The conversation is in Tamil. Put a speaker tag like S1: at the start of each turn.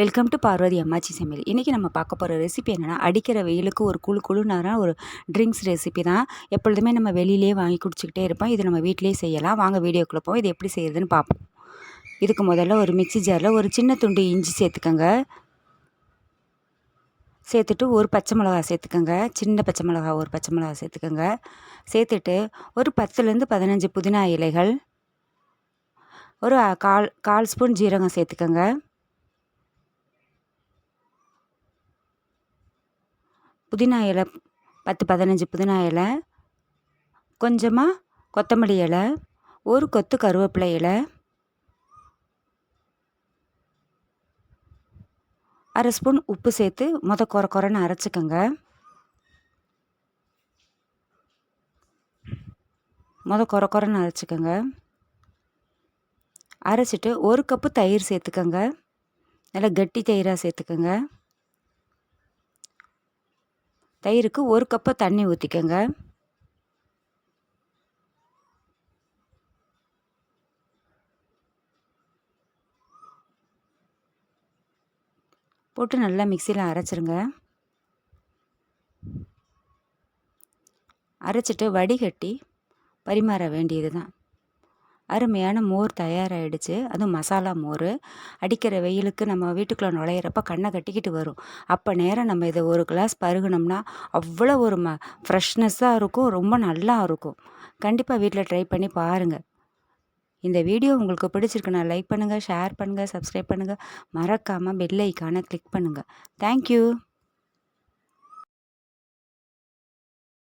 S1: வெல்கம் டு பார்வதி அம்மாச்சி சமையல் இன்றைக்கி நம்ம பார்க்க போகிற ரெசிபி என்னென்னா அடிக்கிற வெயிலுக்கு ஒரு குழு குழுனான ஒரு ட்ரிங்க்ஸ் ரெசிபி தான். எப்பொழுதுமே நம்ம வெளியிலே வாங்கி குடிச்சிக்கிட்டே இருப்போம். இது நம்ம வீட்டிலே செய்யலாம். வாங்க வீடியோக்குள்ளே போவோம். இது எப்படி செய்கிறதுன்னு பார்ப்போம். இதுக்கு முதல்ல ஒரு மிக்சி ஜாரில் ஒரு சின்ன துண்டு இஞ்சி சேர்த்துக்கோங்க. சேர்த்துட்டு ஒரு பச்சை மிளகா சேர்த்துக்கோங்க. சின்ன பச்சை மிளகா ஒரு பச்சை மிளகா சேர்த்துக்கோங்க. சேர்த்துட்டு ஒரு பத்துலேருந்து பதினஞ்சு புதினா இலைகள் ஒரு கால் கால் ஸ்பூன் ஜீரகம் சேர்த்துக்கோங்க. புதினா இலை பத்து பதினஞ்சு புதினா இலை கொஞ்சமாக கொத்தமல்லி இலை ஒரு கொத்து கருவேப்பிலை இலை அரை ஸ்பூன் உப்பு சேர்த்து முத குறை குறைன்னு அரைச்சிக்கோங்க. முத குறை குறைன்னு அரைச்சிக்கோங்க. அரைச்சிட்டு ஒரு கப்பு தயிர் சேர்த்துக்கோங்க. நல்லா கட்டி தயிராக சேர்த்துக்கோங்க. தயிருக்கு ஒரு கப்பை தண்ணி ஊற்றிக்கோங்க போட்டு நல்லா மிக்சியில் அரைச்சிருங்க. அரைச்சிட்டு வடிகட்டி பரிமாற வேண்டியது தான் அருமையான மோர் தயாராகிடுச்சு அதுவும் மசாலா மோர். அடிக்கிற வெயிலுக்கு நம்ம வீட்டுக்குள்ளே நுழையிறப்ப கண்ணை கட்டிக்கிட்டு வரும். அப்போ நேரம் நம்ம இதை ஒரு கிளாஸ் பருகுனோம்னா அவ்வளோ ஒரு ம ஃப்ரெஷ்னஸ்ஸாக இருக்கும். ரொம்ப நல்லா இருக்கும். கண்டிப்பாக வீட்டில் ட்ரை பண்ணி பாருங்கள் இந்த வீடியோ உங்களுக்கு பிடிச்சிருக்குன்னா லைக் பண்ணுங்கள் ஷேர் பண்ணுங்கள் சப்ஸ்கிரைப் பண்ணுங்கள் மறக்காமல் பெல் ஐக்கானை கிளிக் பண்ணுங்கள் தேங்க்யூ.